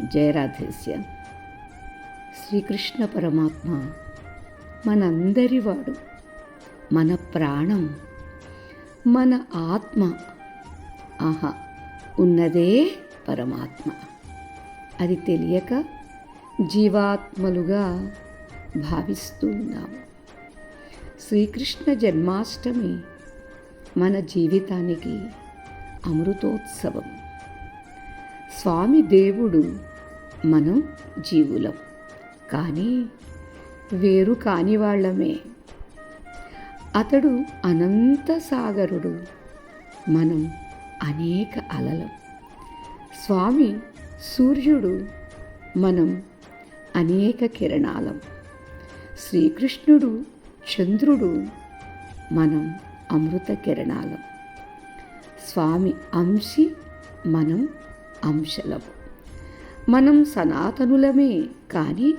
జయరాధేశ్య. శ్రీకృష్ణ పరమాత్మ మనందరివాడు మన ప్రాణం మన ఆత్మ. ఆహా ఉన్నదే పరమాత్మ. అది తెలియక జీవాత్మలుగా భావిస్తూ ఉన్నాము శ్రీకృష్ణ జన్మాష్టమి మన జీవితానికి అమృతోత్సవం. స్వామి దేవుడు మనం జీవులం. కానీ వేరు కాని వాళ్ళమే. అతడు అనంత సాగరుడు. మనం అనేక అలలం. స్వామి సూర్యుడు మనం అనేక కిరణాలం. శ్రీకృష్ణుడు చంద్రుడు మనం అమృత కిరణాలం. స్వామి అంశి మనం అంశలం మనం సనాతనులమే కానీ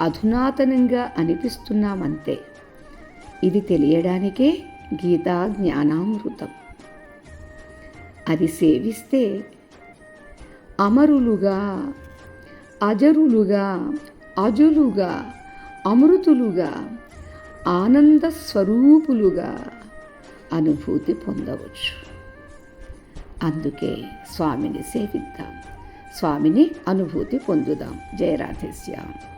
అధునాతనంగా అనిపిస్తున్నామంతే. ఇది తెలియడానికే గీతా జ్ఞానామృతం. అది సేవిస్తే అమరులుగా అజరులుగా అజులుగా అమృతులుగా ఆనంద స్వరూపులుగా అనుభూతి పొందవచ్చు. అందుకే స్వామిని సేవిద్దాం. స్వామిని అనుభూతి పొందుదాం. జయరాధేశ్యాం